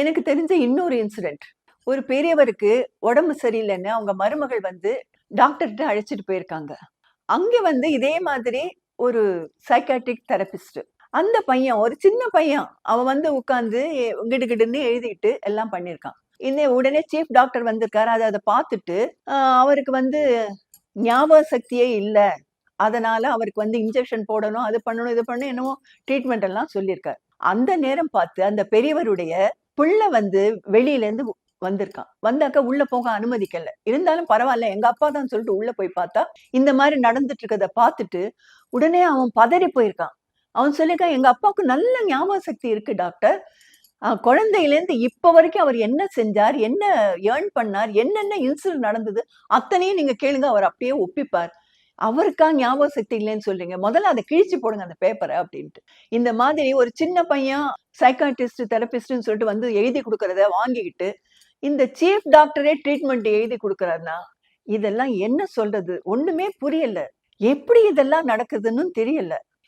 எனக்கு தெரிஞ்ச இன்னொரு இன்சிடென்ட் ஒரு பெரியவருக்கு உடம்பு சரியில்லைன்னு அவங்க மருமகள் வந்து டாக்டர்கிட்ட அழைச்சிட்டு போயிருக்காங்க. அங்கே வந்து இதே மாதிரி ஒரு சைக்காட்ரிக் தெரபிஸ்ட் அந்த பையன் ஒரு சின்ன பையன் அவன் வந்து உட்காந்து கிடுகிடுன்னு எழுதிட்டு எல்லாம் பண்ணியிருக்கான். இந்த உடனே சீஃப் டாக்டர் வந்திருக்காரு. அதை அதை பார்த்துட்டு அவருக்கு வந்து ஞாபக சக்தியே இல்லை. அதனால அவருக்கு வந்து இன்ஜெக்ஷன் போடணும் அது பண்ணணும் இது பண்ணணும் என்னமோ ட்ரீட்மெண்ட் எல்லாம் சொல்லியிருக்காரு. அந்த நேரம் பார்த்து அந்த பெரியவருடைய பிள்ளை வந்து வெளியில இருந்து வந்திருக்கான். வந்தாக்க உள்ள போக அனுமதிக்கல. இருந்தாலும் பரவாயில்ல எங்க அப்பா தான் சொல்லிட்டு உள்ள போய் பார்த்தா இந்த மாதிரி நடந்துட்டு இருக்கத பார்த்துட்டு உடனே அவன் பதறி போயிருக்கான். அவன் சொல்லியிருக்கான் எங்க அப்பாவுக்கு நல்ல ஞாபக சக்தி இருக்கு டாக்டர். ஆஹ் குழந்தையிலேருந்து இப்ப வரைக்கும் அவர் என்ன செஞ்சார் என்ன ஏர்ன் பண்ணார் என்னென்ன இன்சிடென்ட் நடந்தது அத்தனையும் நீங்க கேளுங்க அவர் அப்படியே ஒப்பிப்பார். அவருக்கா ஞாபக சக்தி இல்லைன்னு சொல்றீங்க. முதல்ல அதை கிழிச்சு போடுங்க அந்த பேப்பரை அப்படின்ட்டு. இந்த மாதிரி ஒரு சின்ன பையன் சைக்காட்டிஸ்ட் தெரபிஸ்ட்னு சொல்லிட்டு வந்து எழுதி கொடுக்கறத வாங்கிக்கிட்டு இந்த சீஃப் டாக்டரே ட்ரீட்மெண்ட் எழுதி கொடுக்கறாருன்னா இதெல்லாம் என்ன சொல்றது? ஒண்ணுமே புரியல. எப்படி இதெல்லாம் நடக்குதுன்னு தெரியல.